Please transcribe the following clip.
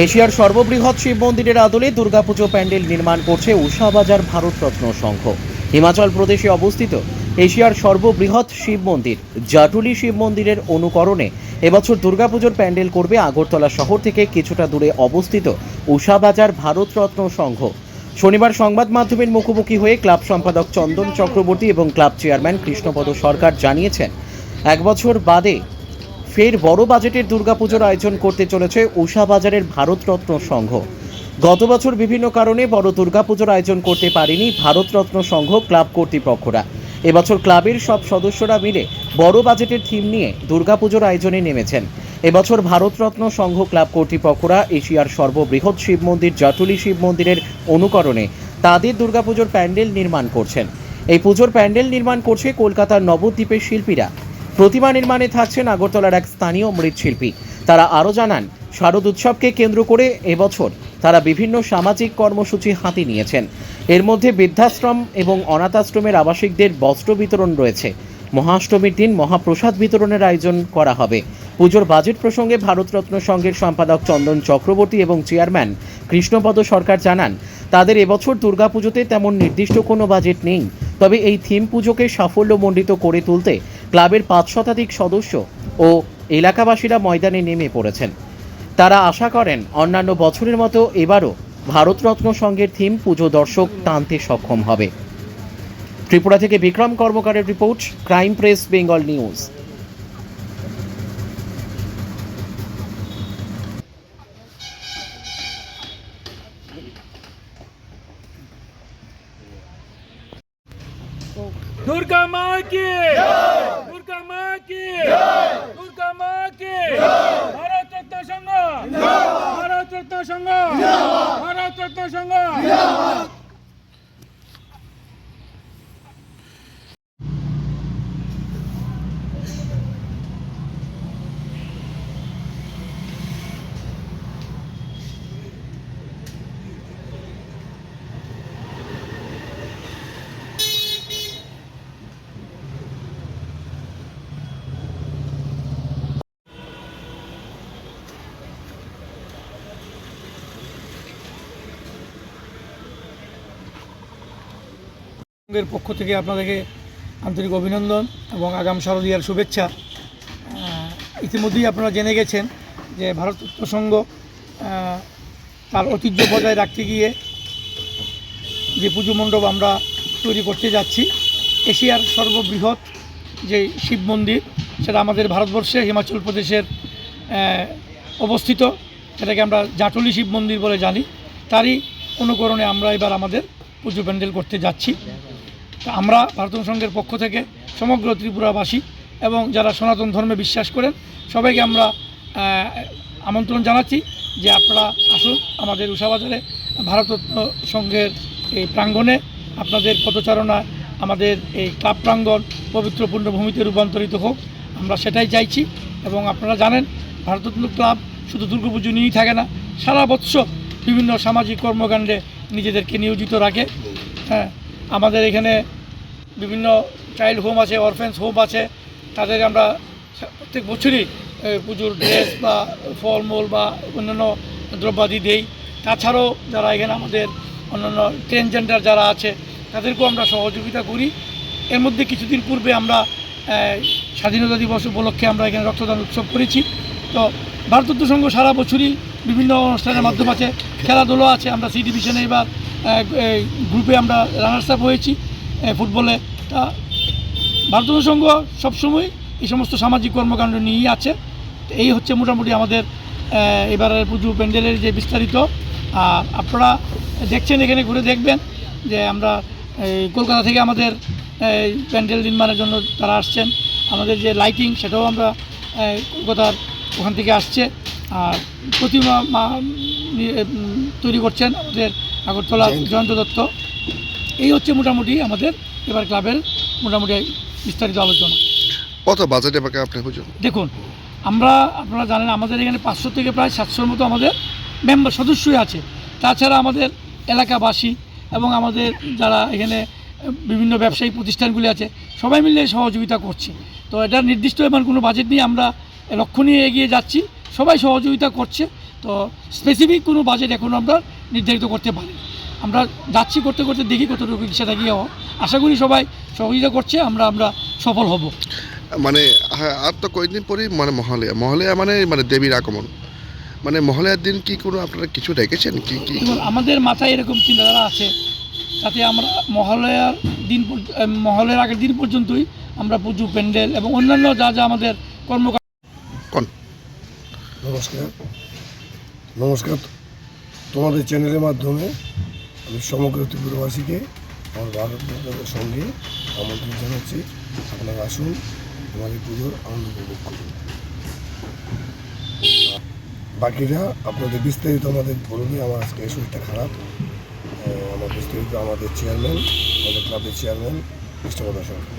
এশিয়ার সর্ববৃহৎ শিব মন্দিরের আদলে দুর্গাপুজো প্যান্ডেল নির্মাণ করছে উষাবাজার ভারতরত্ন সংঘ। হিমাচল প্রদেশে অবস্থিত এশিয়ার সর্ববৃহৎ শিব মন্দির, জাটুলি শিব মন্দিরের অনুকরণে এবছর দুর্গাপুজোর প্যান্ডেল করবে আগরতলা শহর থেকে কিছুটা দূরে অবস্থিত উষাবাজার ভারতরত্ন সংঘ। শনিবার সংবাদ মাধ্যমের মুখোমুখি হয়ে ক্লাব সম্পাদক চন্দন চক্রবর্তী এবং ক্লাব চেয়ারম্যান কৃষ্ণপদ সরকার জানিয়েছেন, এক বছর বাদে ফের বড় বাজেটের দুর্গাপুজোর আয়োজন করতে চলেছে উষা বাজারের ভারতরত্ন সংঘ। গত বছর বিভিন্ন কারণে বড় দুর্গাপুজোর আয়োজন করতে পারেনি ভারতরত্ন সংঘ ক্লাব কর্তৃপক্ষরা। এবছর ক্লাবের সব সদস্যরা মিলে বড় বাজেটের থিম নিয়ে দুর্গাপুজোর আয়োজনে নেমেছেন। এবছর ভারতরত্ন সংঘ ক্লাব কর্তৃপক্ষরা এশিয়ার সর্ববৃহৎ শিব মন্দির জাটুলি শিব মন্দিরের অনুকরণে তাদের দুর্গাপুজোর প্যান্ডেল নির্মাণ করছেন। এই পুজোর প্যান্ডেল নির্মাণ করছে কলকাতার নবদ্বীপের শিল্পীরা। প্রতিমা নির্মাণে থাকছেন আগরতলার এক স্থানীয় মৃৎশিল্পী। তারা আরও জানান, শারদ উৎসবকে কেন্দ্র করে এবছর তারা বিভিন্ন সামাজিক কর্মসূচি হাতে নিয়েছেন। এর মধ্যে বৃদ্ধাশ্রম এবং অনাথাশ্রমের আবাসিকদের বস্ত্র বিতরণ রয়েছে। মহাষ্টমীর দিন মহাপ্রসাদ বিতরণের আয়োজন করা হবে। পুজোর বাজেট প্রসঙ্গে ভারতরত্ন সংঘের সম্পাদক চন্দন চক্রবর্তী এবং চেয়ারম্যান কৃষ্ণপদ সরকার জানান, তাদের এবছর দুর্গাপুজোতে তেমন নির্দিষ্ট কোনো বাজেট নেই। তবে এই থিম পুজোকে সাফল্যমণ্ডিত করে তুলতে ক্লাবের পাঁচ শতাধিক সদস্য ও এলাকাবাসীরা ময়দানে নেমে পড়েছেন। তারা আশা করেন অন্যান্য বছরের মতো এবারও ভারতরত্ন সংঘের থিম পুজো দর্শক টানতে সক্ষম হবে। ত্রিপুরা থেকে Bikram কর্মকারের report, crime press, Bengal news. Durga माँ की दुर्गा माँ की दुर्गा माँ की भारत रत्न संघ भारत रत्न संघ भारत रत्न संघ সংঘের পক্ষ থেকে আপনাদেরকে আন্তরিক অভিনন্দন এবং আগাম শারদীয়ার শুভেচ্ছা। ইতিমধ্যেই আপনারা জেনে গেছেন যে ভারত তত্ত্ব সংঘ তার ঐতিহ্য বজায় রাখতে গিয়ে যে পুজো মণ্ডপ আমরা তৈরি করতে যাচ্ছি, এশিয়ার সর্ববৃহৎ যে শিব মন্দির, সেটা আমাদের ভারতবর্ষে, হিমাচল প্রদেশের অবস্থিত। সেটাকে আমরা জাটলি শিব মন্দির বলে জানি। তারই অনুকরণে আমরা এবার আমাদের পুজো প্যান্ডেল করতে যাচ্ছি। আমরা ভারতীয় সংঘের পক্ষ থেকে সমগ্র ত্রিপুরাবাসী এবং যারা সনাতন ধর্মে বিশ্বাস করেন, সবাইকে আমরা আমন্ত্রণ জানাচ্ছি যে আপনারা আসুন আমাদের উষাবাজারে ভারতরত্ন সংঘের এই প্রাঙ্গণে। আপনাদের পদচারণা আমাদের এই ক্লাব প্রাঙ্গণ পবিত্র পুণ্যভূমিতে রূপান্তরিত হোক। আমরা সেটাই চাইছি এবং আপনারা জানেন, ভারতরত্ন ক্লাব শুধু দুর্গাপুজো নিয়েই থাকে না, সারা বৎসর বিভিন্ন সামাজিক কর্মকাণ্ডে নিজেদেরকে নিয়োজিত রাখে। হ্যাঁ আমাদের এখানে বিভিন্ন চাইল্ড হোম আছে অরফেন্স হোম আছে। তাদের আমরা প্রত্যেক বছরই পুজোর ড্রেস বা ফলমূল বা অন্যান্য দ্রব্যাদি দেই। তাছাড়াও যারা এখানে আমাদের অন্যান্য ট্রেনজেন্ডার যারা আছে, তাদেরকেও আমরা সহযোগিতা করি। এর মধ্যে কিছুদিন পূর্বে আমরা স্বাধীনতা দিবস উপলক্ষে আমরা এখানে রক্তদান উৎসব করেছি। তো ভারতত্ব সংঘ সারা বছরই বিভিন্ন অনুষ্ঠানের মাধ্যম আছে, খেলাধুলো আছে, আমরা সি ডিভিশনে এবার গ্রুপে আমরা রানার্স আপ হয়েছি ফুটবলে তা ভারতীয় সংঘ সবসময় এই সমস্ত সামাজিক কর্মকাণ্ড নিয়েই আছে। এই হচ্ছে মোটামুটি আমাদের এবারের পুজো প্যান্ডেলের যে বিস্তারিত। আর আপনারা দেখছেন, এখানে ঘুরে দেখবেন যে আমরা কলকাতা থেকে আমাদের প্যান্ডেল নির্মাণের জন্য তারা আসছেন। আমাদের যে লাইটিং সেটাও আমরা কলকাতার ওখান থেকে আসছে। আর প্রতিমা তৈরি করছেন আমাদের আগরতলা জয়ন্ত দত্ত। এই হচ্ছে মোটামুটি আমাদের এবার ক্লাবের মোটামুটি বিস্তারিত আলোচনা। কত বাজেটে পাকে আপনি পুজো দেখুন আমরা আপনারা জানেন আমাদের এখানে পাঁচশো থেকে প্রায় সাতশোর মতো আমাদের মেম্বার সদস্যই আছে। তাছাড়া আমাদের এলাকাবাসী এবং আমাদের যারা এখানে বিভিন্ন ব্যবসায়ী প্রতিষ্ঠানগুলি আছে সবাই মিলে সহযোগিতা করছে। তো এটা নির্দিষ্ট এমন কোনো বাজেট নিয়ে আমরা লক্ষ্য নিয়ে এগিয়ে যাচ্ছি। সবাই সহযোগিতা করছে। তো স্পেসিফিক কোনো বাজেট এখন আমরা নির্ধারিত করতে পারি। আমরা যাচ্ছি করতে করতে দেখি কতটুকু সেটা গিয়ে আশা করি সবাই সহযোগিতা করছে আমরা আমরা সফল হব। মানে হ্যাঁ আর তো কয়েকদিন পরেই মানে মহালয়া। মহালয়া মানে মানে দেবীর আগমন। মানে মহালয়ার দিন কি কোনো আপনারা কিছু রেখেছেন? কি কি? আমাদের মাথায় এরকম চিন্তাধারা আছে তাতে আমরা মহালয়ার দিন মহালয়ার আগের দিন পর্যন্তই আমরা পুজো প্যান্ডেল এবং অন্যান্য যা যা আমাদের কর্মকাণ্ড কোন? নমস্কার। নমস্কার। তোমাদের চ্যানেলের মাধ্যমে আমি সমগ্র ত্রিপুরাবাসীকে আমার ভারত মাতার সঙ্গে আমন্ত্রণ জানাচ্ছি। আপনারা আসুন, আমার এই পুজোর আনন্দ উপভোগ করুন। বাকিরা, আপনাদের বিস্তারিত আমাদের বলবে আমার আজকে শরীরটা খারাপ। আমার বিস্তারিত আমাদের চেয়ারম্যান আমাদের ক্লাবের চেয়ারম্যান কৃষ্ণপদা সরকার